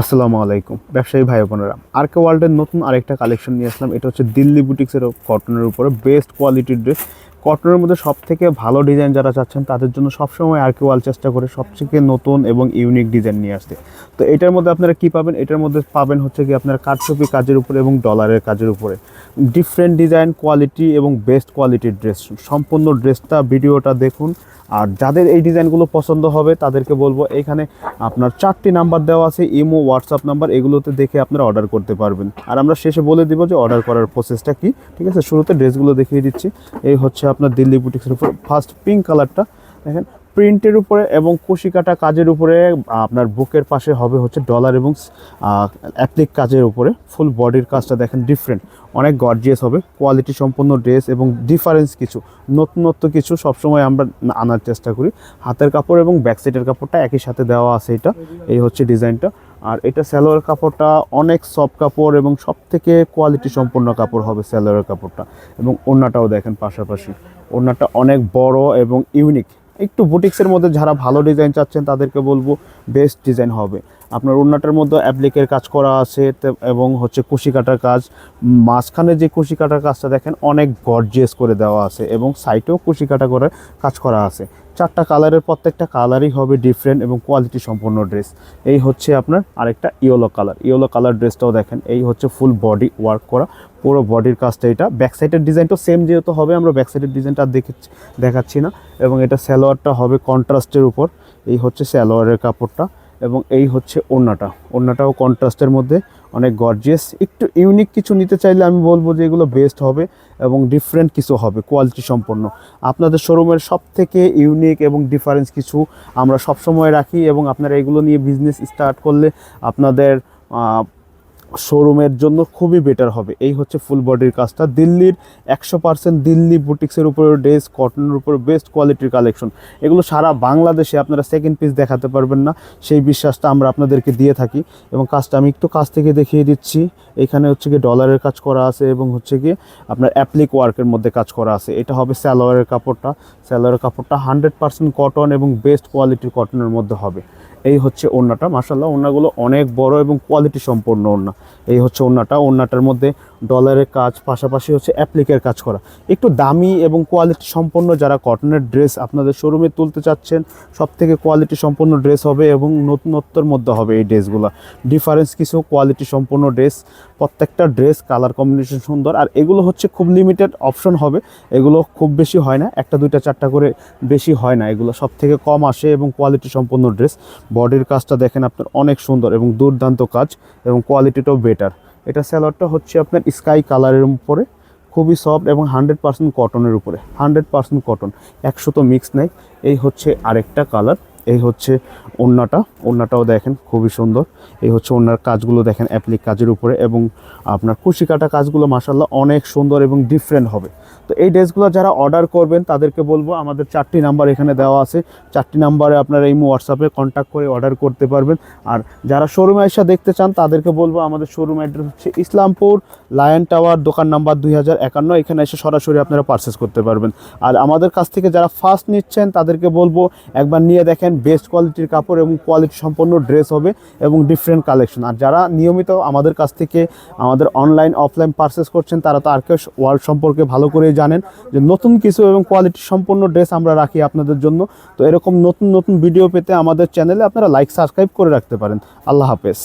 আসসালামু আলাইকুম, ব্যবসায়ী ভাই বোনেরা। আরকে ওয়ার্ল্ডের নতুন আরেকটা কালেকশন নিয়ে আসলাম। এটা হচ্ছে দিল্লি বুটিক্সের কটনের উপরে বেস্ট কোয়ালিটির ড্রেস কটনের মধ্যে সব থেকে ভালো ডিজাইন যারা চাচ্ছেন, তাদের জন্য সবসময় আরকে ওয়ার্ল্ড চেষ্টা করে সবথেকে নতুন এবং ইউনিক ডিজাইন নিয়ে আসতে। তো এটার মধ্যে আপনারা কি পাবেন? এটার মধ্যে পাবেন হচ্ছে কি আপনারা কাঠছবি কাজের উপরে এবং ডলারের কাজের উপরে। ডিফারেন্ট ডিজাইন কোয়ালিটি এবং বেস্ট কোয়ালিটির ড্রেস সম্পূর্ণ ড্রেসটা ভিডিওটা দেখুন। আর যাদের এই ডিজাইনগুলো পছন্দ হবে, তাদেরকে বলব, এখানে আপনার চারটি নাম্বার দেওয়া আছে, ইমো, হোয়াটসঅ্যাপ নাম্বার এগুলোতে দেখে আপনারা অর্ডার করতে পারবেন। আর আমরা শেষে বলে দিব যে অর্ডার করার প্রসেসটা কি। ঠিক আছে? শুরুতে ড্রেসগুলো দেখিয়ে দিচ্ছি। এই হচ্ছে আপনার দিল্লি বুটিক্সের উপর। ফার্স্ট পিঙ্ক কালারটা দেখেন, প্রিন্টের উপরে এবং কাটা কাজের উপরে, আপনার বুকের পাশে হবে হচ্ছে ডলার এবং অ্যাপ্লিক কাজের উপরে। ফুল বডির কাজটা দেখেন ডিফারেন্ট অনেক গর্জিয়াস হবে। কোয়ালিটি সম্পন্ন ড্রেস এবং ডিফারেন্স কিছু। নতুনত্ব কিছু সবসময় আমরা আনার চেষ্টা করি। হাতের কাপড় এবং ব্যাক সাইডের কাপড়টা একই সাথে দেওয়া আছে এটা। এই হচ্ছে ডিজাইনটা আর এটা স্যালোয়ার কাপড়টা অনেক সফট কাপড় এবং সব থেকে কোয়ালিটি সম্পন্ন কাপড় হবে স্যালোয়ার কাপড়টা। এবং ওড়নাটাও দেখেন পাশাপাশি। ওড়নাটা অনেক বড় এবং ইউনিক একটু বুটিক্সের মধ্যে যারা ভালো ডিজাইন চাচ্ছেন, তাদেরকে বলব বেস্ট ডিজাইন হবে। আপনার ওড়নাটার মধ্যে অ্যাপ্লিকের কাজ করা আছে এবং হচ্ছে কুশি কাটার কাজ। মাঝখানে যে কুশি কাটার কাজটা দেখেন, অনেক গর্জিয়াস করে দেওয়া আছে এবং সাইটেও কুশি কাটা করে কাজ করা আছে। চারটা কালারের প্রত্যেকটা কালারই হবে ডিফারেন্ট এবং কোয়ালিটি সম্পন্ন ড্রেস এই হচ্ছে আপনার আরেকটা ইয়েলো কালার ইয়েলো কালার ড্রেসটাও দেখেন, এই হচ্ছে ফুল বডি ওয়ার্ক করা। পুরো বডির কাজটা এটা। ব্যাক সাইডের ডিজাইনটাও সেম যেহেতু হবে, আমরা ব্যাক সাইডের ডিজাইনটা আর দেখে, দেখাচ্ছি না। এবং এটা স্যালোয়ারটা হবে কন্ট্রাস্টের উপর। এই হচ্ছে স্যালোয়ারের কাপড়টা। এবং এই হচ্ছে ওড়নাটা। ওড়নাটাও কন্ট্রাস্টের মধ্যে, অনেক গর্জিয়াস একটু ইউনিক কিছু নিতে চাইলে আমি বলব যে এগুলো বেস্ট হবে এবং ডিফারেন্ট কিছু হবে কোয়ালিটি সম্পন্ন। আপনাদের শোরুমের সব থেকে ইউনিক এবং ডিফারেন্স কিছু আমরা সবসময় রাখি এবং আপনারা এগুলো নিয়ে বিজনেস স্টার্ট করলে আপনাদের শোরুমের জন্য খুবই বেটার হবে। এই হচ্ছে ফুল বডির কাজটা। দিল্লির একশো পার্সেন্ট দিল্লি বুটিক্সের উপরে ড্রেস কটনের উপরে বেস্ট কোয়ালিটির কালেকশন এগুলো সারা বাংলাদেশে আপনারা সেকেন্ড পিস দেখাতে পারবেন না। সেই বিশ্বাসটা আমরা আপনাদেরকে দিয়ে থাকি। এবং কাজটা আমি একটু কাজ থেকে দেখিয়ে দিচ্ছি। এখানে হচ্ছে গিয়ে ডলারের কাজ করা আছে এবং হচ্ছে গিয়ে আপনার অ্যাপ্লিক ওয়ার্কের মধ্যে কাজ করা আছে। এটা হবে স্যালোয়ারের কাপড়টা। স্যালোয়ারের কাপড়টা হান্ড্রেড পার্সেন্ট কটন এবং বেস্ট কোয়ালিটির কটনের মধ্যে হবে। এই হচ্ছে ওড়নাটা। মাসাল্লাহ ওড়নাগুলো অনেক বড় এবং কোয়ালিটি সম্পন্ন ওড়না। এই হচ্ছে ওড়নাটা। ওড়নাটার মধ্যে ডলারের কাজ, পাশাপাশি হচ্ছে অ্যাপ্লিকের কাজ করা। একটু দামি এবং কোয়ালিটি সম্পন্ন যারা কটনের ড্রেস আপনাদের শোরুমে তুলতে চাচ্ছেন সব থেকে কোয়ালিটি সম্পন্ন ড্রেস হবে এবং নতুনত্বর মধ্যে হবে এই ড্রেসগুলো ডিফারেন্স কিছু কোয়ালিটি সম্পন্ন ড্রেস প্রত্যেকটা ড্রেস কালার কম্বিনেশন সুন্দর। আর এগুলো হচ্ছে খুব লিমিটেড অপশন হবে। এগুলো খুব বেশি হয় না। একটা, দুইটা, চারটা করে বেশি হয় না। এগুলো সব থেকে কম আসে এবং কোয়ালিটি সম্পন্ন ড্রেস বডির কাজটা দেখেন আপনার অনেক সুন্দর এবং দুর্দান্ত কাজ এবং কোয়ালিটিটাও বেটার। এটা স্যালোয়ারটা হচ্ছে আপনার স্কাই কালারের উপরে, খুবই সফট এবং হান্ড্রেড পার্সেন্ট কটনের উপরে, হান্ড্রেড পার্সেন্ট কটন, একশো তো মিক্স নেই। এই হচ্ছে আরেকটা কালার। এই হচ্ছে ওড়নাটা। ওড়নাটাও দেখেন খুবই সুন্দর। এই হচ্ছে ওড়নার কাজগুলো দেখেন অ্যাপ্লিক কাজের উপরে এবং আপনার কুশি কাটা কাজগুলো মাসাল্লাহ অনেক সুন্দর এবং ডিফারেন্ট হবে। তো এই ড্রেসগুলো যারা অর্ডার করবেন, তাদেরকে বলব আমাদের চারটি নাম্বার এখানে দেওয়া আছে। চারটি নাম্বারে আপনারা এই হোয়াটসঅ্যাপে কন্ট্যাক্ট করে অর্ডার করতে পারবেন। আর যারা শোরুমে এসে দেখতে চান, তাদেরকে বলব আমাদের শোরুম অ্যাড্রেস হচ্ছে ইসলামপুর লায়ন টাওয়ার দোকান নাম্বার দুই হাজার একান্ন। এখানে এসে সরাসরি আপনারা পারচেস করতে পারবেন। আর আমাদের কাছ থেকে যারা ফার্স্ট নিচ্ছেন, তাদেরকে বলব একবার নিয়ে দেখেন। বেস্ট কোয়ালিটির কাপড় এবং কোয়ালিটি সম্পন্ন ড্রেস হবে এবং ডিফারেন্ট কালেকশন আর যারা নিয়মিত আমাদের কাছ থেকে আমাদের অনলাইন অফলাইন পারচেস করছেন, তারা তো আর কেউ ওয়ার্ল্ড সম্পর্কে ভালো করে জানেন যে নতুন কিছু এবং কোয়ালিটি সম্পন্ন ড্রেস আমরা রাখি আপনাদের জন্য। তো এরকম নতুন নতুন ভিডিও পেতে আমাদের চ্যানেলে আপনারা লাইক সাবস্ক্রাইব করে রাখতে পারেন। আল্লাহ হাফেজ।